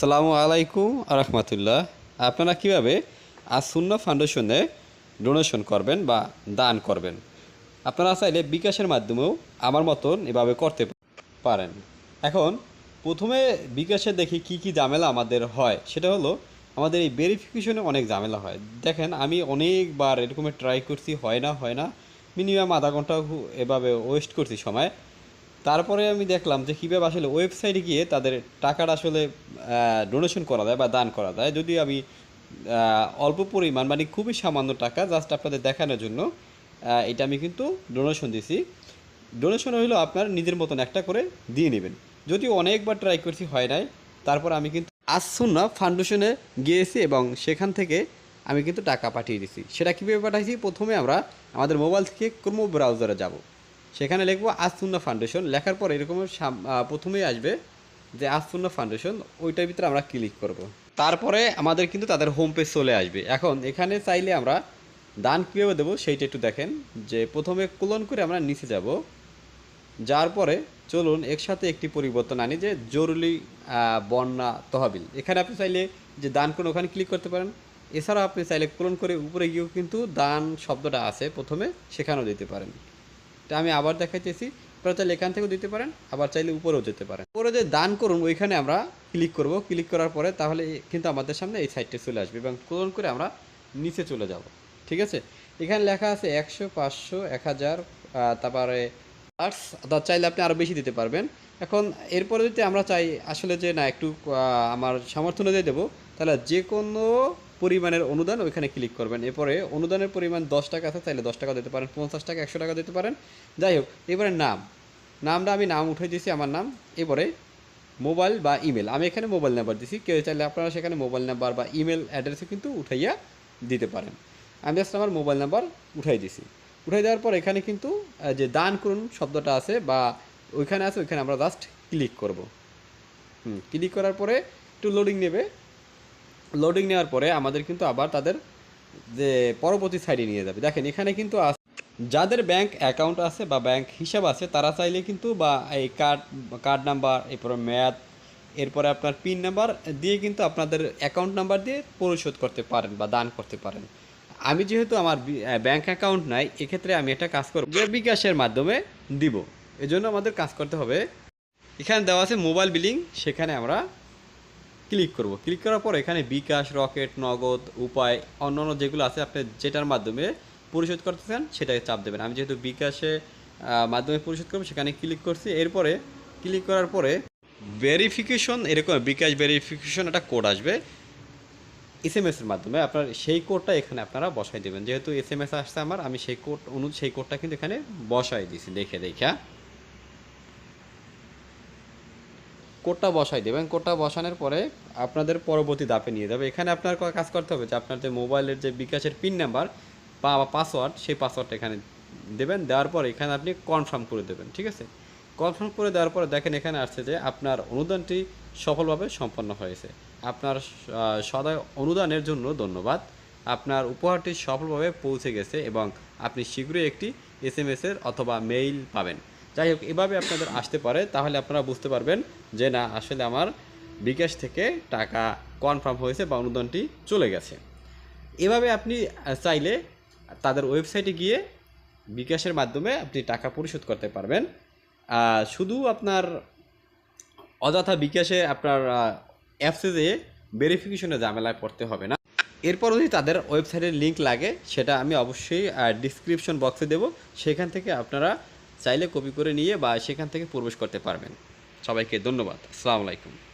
সালামু আলাইকুম রহমতুল্লাহ। আপনারা কীভাবে আসুন্না ফাউন্ডেশনে ডোনেশন করবেন বা দান করবেন? আপনারা চাইলে বিকাশের মাধ্যমেও আমার মতন এভাবে করতে পারেন। এখন প্রথমে বিকাশে দেখি কি কি ঝামেলা আমাদের হয়। সেটা হলো আমাদের এই ভেরিফিকেশনে অনেক ঝামেলা হয়। দেখেন আমি অনেকবার এরকমের ট্রাই করছি, হয় না হয় না। মিনিমাম আধা ঘণ্টা এভাবে ওয়েস্ট করছি সময়। তারপরে আমি দেখলাম যে কীভাবে আসলে ওয়েবসাইটে গিয়ে তাদের টাকাটা আসলে ডোনেশন করা যায় বা দান করা যায় যদি আমি অল্প পরিমাণ মানে খুবই সামান্য টাকা জাস্ট আপনাদের দেখানোর জন্য এটা আমি কিন্তু ডোনেশন দিছি। ডোনেশন হইল আপনার নিজের মতন একটা করে দিয়ে নেবেন। যদিও অনেকবার ট্রাই করছি, হয় নাই। তারপর আমি কিন্তু আসুন্না ফাউন্ডেশনে গিয়েছি এবং সেখান থেকে আমি কিন্তু টাকা পাঠিয়ে দিছি। সেটা কীভাবে পাঠাইছি? প্রথমে আমরা আমাদের মোবাইল থেকে ক্রোমো ব্রাউজারে যাব। সেখানে লিখব আসুন্না ফাউন্ডেশন। লেখার পর এরকম প্রথমেই আসবে যে আসুন্না ফাউন্ডেশন, ওইটার ভিতরে আমরা ক্লিক করব। তারপরে আমাদের কিন্তু তাদের হোম পেজ চলে আসবে। এখন এখানে চাইলে আমরা দান কীভাবে দেবো, সেইটা একটু দেখেন যে প্রথমে ক্লোন করে আমরা নিচে যাব। যার পরে চলুন একসাথে একটি পরিবর্তন আনি যে জরুরি বন্যা তহবিল। এখানে আপনি চাইলে যে দান করুন ওখানে ক্লিক করতে পারেন। এছাড়াও আপনি চাইলে ক্লোন করে উপরে গিয়েও কিন্তু দান শব্দটা আছে প্রথমে, সেখানেও দিতে পারেন। এটা আমি আবার দেখাইতেছি। আপনারা চাইলে এখান থেকেও দিতে পারেন, আবার চাইলে উপরেও যেতে পারেন। উপরে যে দান করুন, ওইখানে আমরা ক্লিক করব। ক্লিক করার পরে তাহলে কিন্তু আমাদের সামনে এই সাইডটা চলে আসবে এবং ক্লোন করে আমরা নিচে চলে যাব। ঠিক আছে? এখানে লেখা আছে একশো, পাঁচশো, এক হাজার তারপরে আর্টস অর্থাৎ চাইলে আপনি আরও বেশি দিতে পারবেন। এখন এরপরে যদি আমরা চাই, আসলে যে না, একটু আমার সামর্থ্য অনুযায়ী দেবো, তাহলে যে কোনো পরিমাণের অনুদান ওইখানে ক্লিক করবেন। এরপরে অনুদানের পরিমাণ দশ টাকা আছে চাইলে দশ টাকা দিতে পারেন, পঞ্চাশ টাকা, একশো টাকা দিতে পারেন। যাই হোক, এবারে নাম। নামটা আমি নাম উঠে দিয়েছি, আমার নাম। এবারে মোবাইল বা ইমেল আমি এখানে মোবাইল নাম্বার দিছি কেউ চাইলে আপনারা সেখানে মোবাইল নাম্বার বা ইমেল অ্যাড্রেসে কিন্তু উঠাইয়া দিতে পারেন। আমি জাস্ট আমার মোবাইল নাম্বার উঠাই দিছি উঠাই দেওয়ার পর এখানে কিন্তু যে দান করুন শব্দটা আছে বা ওইখানে আছে, ওইখানে আমরা জাস্ট ক্লিক করব। হুম ক্লিক করার পরে একটু লোডিং নেবে। লোডিং নেওয়ার পরে আমাদের কিন্তু আবার তাদের যে পরবর্তী সাইডে নিয়ে যাবে। দেখেন, এখানে কিন্তু যাদের ব্যাংক অ্যাকাউন্ট আছে বা ব্যাংক হিসাব আছে, তারা চাইলে কিন্তু বা এই কার্ড কার্ড নাম্বার এরপরে ম্যাথ এরপরে আপনার পিন নাম্বার দিয়ে কিন্তু আপনাদের অ্যাকাউন্ট নাম্বার দিয়ে পরিশোধ করতে পারেন বা দান করতে পারেন। আমি যেহেতু আমার ব্যাংক অ্যাকাউন্ট নাই, এক্ষেত্রে আমি একটা কাজ করব বিকাশের মাধ্যমে দিব। এজন্য আমাদের কাজ করতে হবে, এখানে দেওয়া আছে মোবাইল বিলিং সেখানে আমরা ক্লিক করব। ক্লিক করার পর এখানে বিকাশ, রকেট, নগদ, উপায়, অন্যান্য যেগুলো আছে আপনি যেটার মাধ্যমে পরিশোধ করতে চান সেটাকে চাপ দেবেন। আমি যেহেতু বিকাশে মাধ্যমে পরিশোধ করব সেখানে ক্লিক করছি। এরপরে ক্লিক করার পরে ভেরিফিকেশন এরকম বিকাশ ভেরিফিকেশন একটা কোড আসবে। এস এম এসের মাধ্যমে আপনার সেই কোডটা এখানে আপনারা বসাই দেবেন। যেহেতু এস এম এস আসছে আমার, আমি সেই কোড অনু, সেই কোডটা কিন্তু এখানে বসাই দিয়েছি দেখে, দেখা। কোডটা বসাই দেবেন কোডটা বসানোর পরে আপনাদের পরবর্তী ধাপে নিয়ে যাবে। এখানে আপনার কাজ করতে হবে যে আপনার যে মোবাইলের যে বিকাশের পিন নাম্বার বা পাসওয়ার্ড সেই পাসওয়ার্ডটা এখানে দেবেন। দেওয়ার পর এখানে আপনি কনফার্ম করে দেবেন, ঠিক আছে? কনফার্ম করে দেওয়ার পরে দেখেন এখানে আসছে যে আপনার অনুদানটি সফলভাবে সম্পন্ন হয়েছে। আপনার সদয় অনুদানের জন্য ধন্যবাদ। আপনার উপহারটি সফলভাবে পৌঁছে গেছে এবং আপনি শীঘ্রই একটি এস এর অথবা মেইল পাবেন। যাই হোক, এভাবে আপনাদের আসতে পারে। তাহলে আপনারা বুঝতে পারবেন যে না, আসলে আমার বিকাশ থেকে টাকা কনফার্ম হয়েছে বা অনুদানটি চলে গেছে। এভাবে আপনি চাইলে তাদের ওয়েবসাইটে গিয়ে বিকাশের মাধ্যমে আপনি টাকা পরিশোধ করতে পারবেন। শুধু আপনার অযথা বিকাশে আপনার অ্যাপসে যেয়ে ভেরিফিকেশনে ঝামেলায় পড়তে হবে না। এরপর যদি তাদের ওয়েবসাইটের লিঙ্ক লাগে, সেটা আমি অবশ্যই ডিসক্রিপশন বক্সে দেব। সেখান থেকে আপনারা চাইলে কপি করে নিয়ে বা সেখান থেকে প্রবেশ করতে পারবেন। সবাইকে ধন্যবাদ। আসসালামু আলাইকুম।